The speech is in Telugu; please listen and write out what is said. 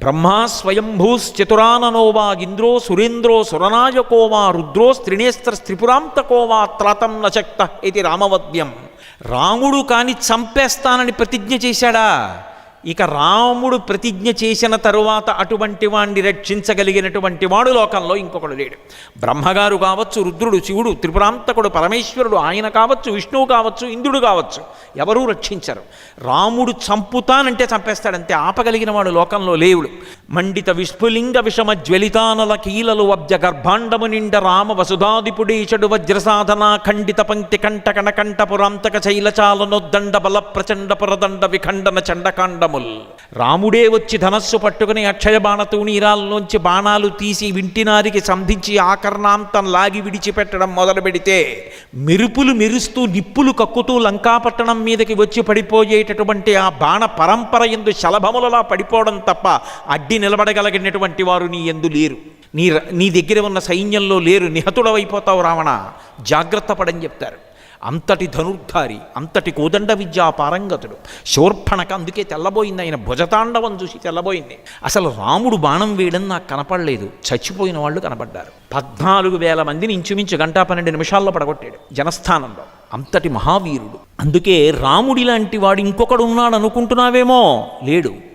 బ్రహ్మా స్వయంభూశ్చతురాననోవా ఇంద్రో సురేంద్రో సురనాయకోవా రుద్రో స్త్రినేస్త్ర స్త్రిపురాంతకో త్రాతం నశక్త ఇది రామవద్యం. రాముడు కాని చంపేస్తానని ప్రతిజ్ఞ చేశాడా? ఇక రాముడు ప్రతిజ్ఞ చేసిన తరువాత అటువంటి వాణ్ణి రక్షించగలిగినటువంటి వాడు లోకంలో ఇంకొకడు లేడు. బ్రహ్మగారు కావచ్చు రుద్రుడు శివుడు త్రిపురాంతకుడు పరమేశ్వరుడు ఆయన కావచ్చు విష్ణువు కావచ్చు ఇంద్రుడు కావచ్చు ఎవరూ రక్షించరు. రాముడు చంపుతానంటే చంపేస్తాడంతే ఆపగలిగిన వాడు లోకంలో లేవుడు. మండిత విస్ఫులింగ విషమ జ్వలితానల కీలలు వబ్జ గర్భాండము నిండ రామ వసుధాదిపుడీషడు వజ్రసాధన ఖండిత పంక్తి కంట కణకంఠ పురాంతక శైలచాలనొద్దండ బల ప్రచండ పురదండ విఖండన చండకాండముల్ రాముడే వచ్చి ధనస్సు పట్టుకుని అక్షయ బాణతూణీరాల్లోంచి బాణాలు తీసి వింటినారికి సంధించి ఆకర్ణాంతం లాగి విడిచిపెట్టడం మొదలు పెడితే మెరుపులు మెరుస్తూ నిప్పులు కక్కుతూ లంకాపట్టణం మీదకి వచ్చి పడిపోయేటటువంటి ఆ బాణ పరంపర ఎందు శలభములలా పడిపోవడం తప్ప అడ్డి నిలబడగలిగినటువంటి వారు నీ ఎందు లేరు. నీ నీ దగ్గర ఉన్న సైన్యంలో లేరు నిహతుడవైపోతావు రావణ. జాగ్రత్త పడని చెప్తారు. అంతటి ధనుర్ధారి అంతటి కోదండ విద్యా పారంగతుడు శూర్పణక అందుకే తెల్లబోయింది ఆయన. భుజతాండవం చూసి తెల్లబోయింది. అసలు రాముడు బాణం వేయడం నాకు కనపడలేదు. చచ్చిపోయిన వాళ్ళు కనపడ్డారు. పద్నాలుగు వేల మందిని ఇంచుమించు గంట పన్నెండు నిమిషాల్లో పడగొట్టాడు జనస్థానంలో. అంతటి మహావీరుడు. అందుకే రాముడి లాంటి వాడు ఇంకొకడు ఉన్నాడు అనుకుంటున్నావేమో లేడు.